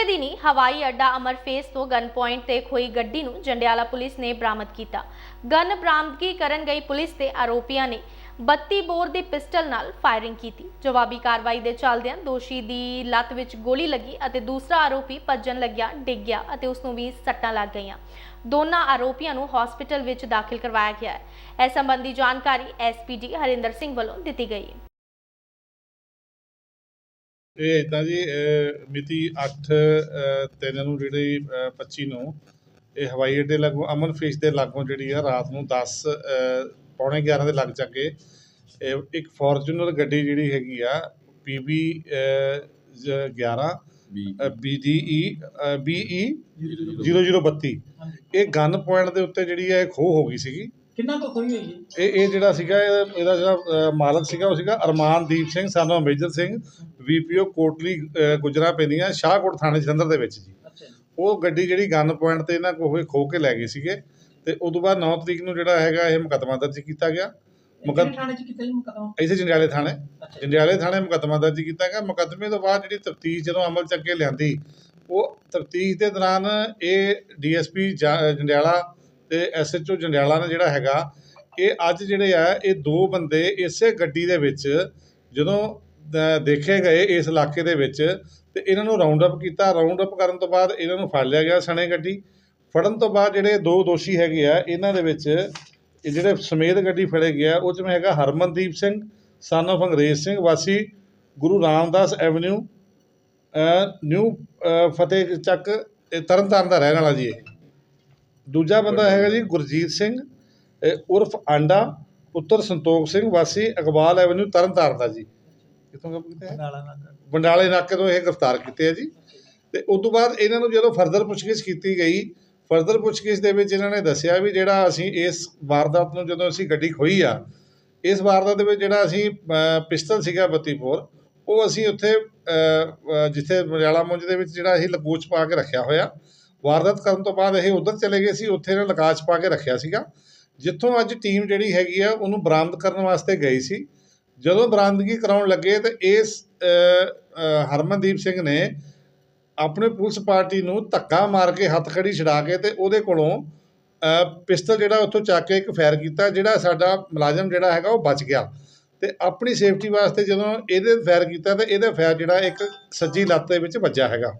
ਦੂਸਰੇ ਦਿਨ ਹਵਾਈ ਅੱਡਾ ਅਮਰ ਫੇਸ ਤੋਂ ਗਨ ਪੁਆਇੰਟ ਤੇ ਖੋਈ ਗੱਡੀ ਨੂੰ ਜੰਡਿਆਲਾ ਪੁਲਿਸ ਨੇ ਬਰਾਮਦ ਕੀਤਾ। ਗਨ ਬਰਾਮਦਗੀ ਕਰਨ ਗਈ ਪੁਲਿਸ ਤੇ ਆਰੋਪੀਆਂ ਨੇ 32 ਬੋਰ ਦੀ ਪਿਸਟਲ ਨਾਲ ਫਾਇਰਿੰਗ ਕੀਤੀ। ਜਵਾਬੀ ਕਾਰਵਾਈ ਦੇ ਚੱਲਦਿਆਂ ਦੋਸ਼ੀ ਦੀ ਲੱਤ ਵਿੱਚ ਗੋਲੀ ਲੱਗੀ ਅਤੇ ਦੂਸਰਾ ਆਰੋਪੀ ਭੱਜਣ ਲੱਗਿਆ, ਡਿੱਗ ਗਿਆ ਅਤੇ ਉਸ ਨੂੰ ਵੀ ਸੱਟਾਂ ਲੱਗ ਗਈਆਂ। ਦੋਨਾਂ ਆਰੋਪੀਆਂ ਨੂੰ ਹਸਪੀਟਲ ਵਿੱਚ ਦਾਖਲ ਕਰਵਾਇਆ ਗਿਆ ਹੈ। ਇਸ ਸੰਬੰਧੀ ਜਾਣਕਾਰੀ ਐਸਪੀਡੀ ਹਰਿੰਦਰ ਸਿੰਘ ਵੱਲੋਂ ਦਿੱਤੀ ਗਈ ਹੈ। ਇਹ ਇਦਾਂ ਜੀ ਮਿਤੀ 8 ਤਿੰਨ ਨੂੰ ਜਿਹੜੀ ਅਹ 25 ਨੂੰ ਇਹ ਹਵਾਈ ਅੱਡੇ ਲਾਗੋਂ ਅਮਨ ਫਿਸ਼ ਦੇ ਲਾਗੋਂ ਜਿਹੜੀ ਆ ਰਾਤ ਨੂੰ 10 ਅਹ ਪੌਣੇ 11 ਦੇ ਲੱਗ ਚੱਕੇ ਇਹ ਇੱਕ ਫੋਰਚੂਨਰ ਗੱਡੀ ਜਿਹੜੀ ਹੈਗੀ ਆ ਪੀਬੀ 11 BDE BE 0032 ਇਹ ਗਨ ਪੁਆਇੰਟ ਦੇ ਉੱਤੇ ਜਿਹੜੀ ਹੈ ਖੋ ਹੋ ਗਈ ਸੀਗੀ। ਕਿੰਨਾ ਕੁ ਖੋਈ ਹੋਈ ਹੈ? ਇਹ ਇਹ ਜਿਹੜਾ ਸੀਗਾ ਇਹ- ਇਹਦਾ ਜਿਹੜਾ ਮਾਲਕ ਸੀਗਾ ਉਹ ਸੀਗਾ ਅਰਮਾਨਦੀਪ ਸਿੰਘ ਸਾਨੂੰ ਮੇਜਰ ਸਿੰਘ ਵੀਪੀਓ ਕੋਟਲੀ ਅਹ, ਗੁਜਰਾ ਪੈਂਦੀਆਂ ਸ਼ਾਹਕੋਟ ਥਾਣੇ ਜਲੰਧਰ ਦੇ ਵਿੱਚ ਜੀ। ਅੱਛਾ ਜੀ। ਉਹ ਗੱਡੀ ਜਿਹੜੀ ਗਨ ਪੁਆਇੰਟ ਤੇ ਇਹਨਾਂ ਕੋਲ ਖੋ ਕੇ ਲੈ ਗਏ ਸੀਗੇ ਤੇ ਉਦੋਂ ਬਾਅਦ 9 ਤਰੀਕ ਨੂੰ ਜਿਹੜਾ ਹੈਗਾ ਇਹ ਮੁਕੱਦਮਾ ਦਰਜ ਕੀਤਾ ਗਿਆ। ਇਹ ਮੁਕੱਦ- ਕਿਹੜੇ ਥਾਣੇ ਚ ਕੀਤਾ ਜੀ ਮੁਕਦਮਾ? ਇਸੇ ਜੰਡਿਆਲੇ ਥਾਣੇ। ਅੱਛਾ ਜੀ। ਜੰਡਿਆਲੇ ਥਾਣੇ ਮੁਕੱਦਮਾ ਦਰਜ ਕੀਤਾ ਗਿਆ। ਮੁਕੱਦਮੇ ਤੋਂ ਬਾਅਦ ਜਿਹੜੀ ਤਫਤੀਸ਼ ਜਦੋਂ ਅਮਲ ਚ ਅੱਗੇ ਲਿਆਂਦੀ ਉਹ ਤਫਤੀਸ਼ ਦੇ ਦੌਰਾਨ ਇਹ ਡੀਐਸਪੀ ਜੰਡਿਆਲਾ ਤੇ ਐਸਐਚਓ ਜੰਡਿਆਲਾ ਨੇ ਜਿਹੜਾ ਹੈਗਾ, ਇਹ ਅੱਜ ਜਿਹੜੇ ਆ, ਇਹ ਦੋ ਬੰਦੇ ਇਸੇ ਗੱਡੀ ਦੇ ਵਿੱਚ ਜਦੋਂ ਦੇਖੇ ਗਏ ਇਸ ਇਲਾਕੇ ਦੇ ਵਿੱਚ, ਤੇ ਇਹਨਾਂ ਨੂੰ ਰਾਉਂਡ ਅਪ ਕੀਤਾ। ਰਾਉਂਡ ਅਪ ਕਰਨ ਤੋਂ ਬਾਅਦ ਇਹਨਾਂ ਨੂੰ ਫੜ ਲਿਆ ਗਿਆ ਸਣੇ ਗੱਡੀ। ਫੜਨ ਤੋਂ ਬਾਅਦ ਜਿਹੜੇ ਦੋ ਦੋਸ਼ੀ ਹੈਗੇ ਆ, ਇਹਨਾਂ ਦੇ ਵਿੱਚ ਇਹ ਜਿਹੜੇ ਸਮੇਤ ਗੱਡੀ ਫੜੇ ਗਿਆ ਉਹ 'ਚ ਮੈਂ ਹੈਗਾ ਹਰਮਨਦੀਪ ਸਿੰਘ ਸਨ of ਅੰਗਰੇਜ਼ ਸਿੰਘ ਵਾਸੀ, ਗੁਰੂ ਰਾਮਦਾਸ ਐਵਨਿਊ ਨਿਊ ਫਤਿਹ ਚੱਕ ਇਹ ਤਰਨਤਾਰਨ ਦਾ ਰਹਿਣ ਵਾਲਾ ਜੀ ਇਹ। ਦੂਜਾ ਬੰਦਾ ਹੈਗਾ ਜੀ ਗੁਰਜੀਤ ਸਿੰਘ ਉਰਫ ਆਂਡਾ ਪੁੱਤਰ ਸੰਤੋਖ ਸਿੰਘ ਵਾਸੀ ਇਕਬਾਲ ਐਵਨਿਊ ਤਰਨਤਾਰਨ ਦਾ ਜੀ। ਕਿੱਥੋਂ ਕੰਮ ਕੀਤਾ ਬੰਡਾਲੇ ਨਾਕੇ ਤੋਂ। ਇਹ ਗ੍ਰਿਫਤਾਰ ਕੀਤੇ ਆ ਜੀ। ਤੇ ਉਸ ਤੋਂ ਬਾਅਦ ਇਹਨਾਂ ਨੂੰ ਜਦੋਂ ਫਰਦਰ ਪੁੱਛਗਿੱਛ ਕੀਤੀ ਗਈ ਫਰਦਰ ਪੁੱਛਗਿੱਛ ਦੇ ਵਿੱਚ ਇਹਨਾਂ ਨੇ ਦੱਸਿਆ ਵੀ ਜਿਹੜਾ ਅਸੀਂ ਇਸ ਵਾਰਦਾਤ ਨੂੰ ਜਦੋਂ ਅਸੀਂ ਗੱਡੀ ਖੋਈ ਆ ਇਸ ਵਾਰਦਾਤ ਦੇ ਵਿੱਚ ਜਿਹੜਾ ਅਸੀਂ ਪਿਸਤਲ ਸੀਗਾ 32 ਬੋਰ ਉਹ ਅਸੀਂ ਉੱਥੇ ਜਿੱਥੇ ਮਰਿਆਲਾ ਮੁੰਜ ਦੇ ਵਿੱਚ ਜਿਹੜਾ ਅਸੀਂ ਲਕੋਚ ਪਾ ਕੇ ਰੱਖਿਆ ਹੋਇਆ ਵਾਰਦਾਤ ਕਰਨ ਤੋਂ ਬਾਅਦ ਇਹ ਉਧਰ ਚਲੇ ਗਏ ਸੀ, ਉੱਥੇ ਇਹਨਾਂ ਲਕਾਚ ਪਾ ਕੇ ਰੱਖਿਆ ਸੀਗਾ। ਜਿੱਥੋਂ ਅੱਜ ਟੀਮ ਜਿਹੜੀ ਹੈਗੀ ਆ, ਉਹਨੂੰ ਬਰਾਮਦ ਕਰਨ ਵਾਸਤੇ ਗਈ ਸੀ। ਜਦੋਂ ਬਰਾਮਦਗੀ ਕਰਾਉਣ ਲੱਗੇ ਤਾਂ ਇਸ ਹਰਮਨਦੀਪ ਸਿੰਘ ਨੇ ਆਪਣੇ ਪੁਲਿਸ ਪਾਰਟੀ ਨੂੰ ਧੱਕਾ ਮਾਰ ਕੇ ਹੱਥ ਖੜੀ ਛਡਾ ਕੇ ਤੇ ਉਹਦੇ ਕੋਲੋਂ ਪਿਸਤਲ ਜਿਹੜਾ ਉੱਥੋਂ ਚੱਕ ਕੇ ਇੱਕ ਫਾਇਰ ਕੀਤਾ, ਜਿਹੜਾ ਸਾਡਾ ਮੁਲਾਜ਼ਮ ਜਿਹੜਾ ਹੈਗਾ ਉਹ ਬਚ ਗਿਆ। ਤੇ ਆਪਣੀ ਸੇਫਟੀ ਵਾਸਤੇ ਜਦੋਂ ਇਹਦੇ ਫਾਇਰ ਕੀਤਾ ਤਾਂ ਇਹਦਾ ਫਾਇਰ ਜਿਹੜਾ ਇੱਕ ਸੱਜੀ ਲੱਤ ਦੇ ਵਿੱਚ ਵੱਜਾ ਹੈਗਾ।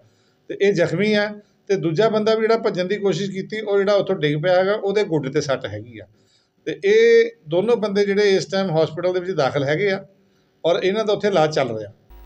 ਤੇ ਇਹ ਜ਼ਖਮੀ ਹੈ। ਤੇ ਦੂਜਾ ਬੰਦਾ ਵੀ ਜਿਹੜਾ ਭੱਜਣ ਦੀ ਕੋਸ਼ਿਸ਼ ਕੀਤੀ, ਉਹ ਜਿਹੜਾ ਉੱਥੋਂ ਡਿੱਗ ਪਿਆ ਹੈਗਾ, ਉਹਦੇ ਗੋਡੇ ਤੇ ਸੱਟ ਹੈਗੀ ਆ। ਤੇ ਇਹ ਦੋਨੋਂ ਬੰਦੇ ਜਿਹੜੇ ਇਸ ਟਾਈਮ ਹਸਪੀਟਲ ਦੇ ਵਿੱਚ ਦਾਖਲ ਹੈਗੇ ਆ ਔਰ ਇਹਨਾਂ ਦਾ ਉੱਥੇ ਇਲਾਜ ਚੱਲ ਰਿਹਾ।